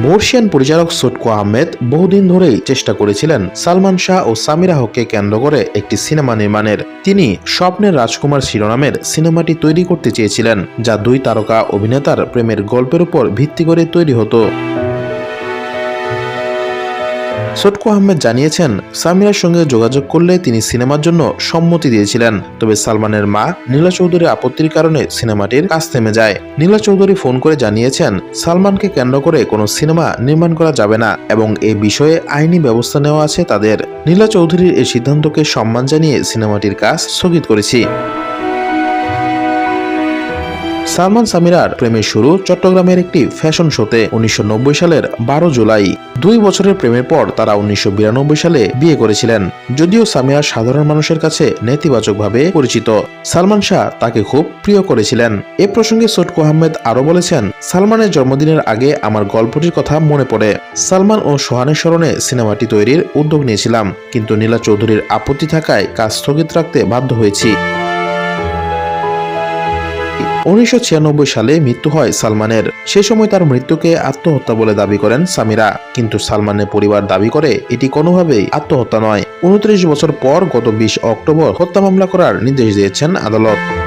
বর্ষিয়ান পরিচালক সোটকো আহমেদ বহুদিন ধরেই চেষ্টা করেছিলেন সালমান শাহ ও সামিরা হককে কেন্দ্র করে একটি সিনেমা নির্মাণের। তিনি স্বপ্নের রাজকুমার শিরোনামের সিনেমাটি তৈরি করতে চেয়েছিলেন, যা দুই তারকা অভিনেতার প্রেমের গল্পের উপর ভিত্তি করে তৈরি হতো। সটকো আহমেদ জানিয়েছেন, সামিরার সঙ্গে যোগাযোগ করলে তিনি সিনেমার জন্য সম্মতি দিয়েছিলেন। তবে সালমানের মা নীলা চৌধুরীর আপত্তির কারণে সিনেমাটির কাজ থেমে যায়। নীলা চৌধুরী ফোন করে জানিয়েছেন, সালমানকে কেন্দ্র করে কোনো সিনেমা নির্মাণ করা যাবে না এবং এ বিষয়ে আইনি ব্যবস্থা নেওয়া আছে তাদের। নীলা চৌধুরীর এই সিদ্ধান্তকে সম্মান জানিয়ে সিনেমাটির কাজ স্থগিত করেছি। সালমান সামিরার প্রেমের শুরু চট্টগ্রামের একটি ফ্যাশন শোতে উনিশশো নব্বই সালের বারো জুলাই। দুই বছরের প্রেমের পর তারা উনিশশো বিরানব্বই সালে বিয়ে করেছিলেন। যদিও সামিরা সাধারণ মানুষের কাছে নেতিবাচকভাবে পরিচিত। সালমান শাহ তাকে খুব প্রিয় করেছিলেন। এ প্রসঙ্গে সটকু আহমেদ আরও বলেছেন, সালমানের জন্মদিনের আগে আমার গল্পটির কথা মনে পড়ে। সালমান ও সোহানের স্মরণে সিনেমাটি তৈরির উদ্যোগ নিয়েছিলাম। কিন্তু নীলা চৌধুরীর আপত্তি থাকায় কাজ স্থগিত রাখতে বাধ্য হয়েছি। উনিশশো ছিয়ানব্বই সালে মৃত্যু হয় সালমানের। সে সময় তার মৃত্যুকে আত্মহত্যা বলে দাবি করেন সামিরা। কিন্তু সালমানের পরিবার দাবি করে, এটি কোনোভাবেই আত্মহত্যা নয়। উনত্রিশ বছর পর গত বিশ অক্টোবর হত্যা মামলা করার নির্দেশ দিয়েছেন আদালত।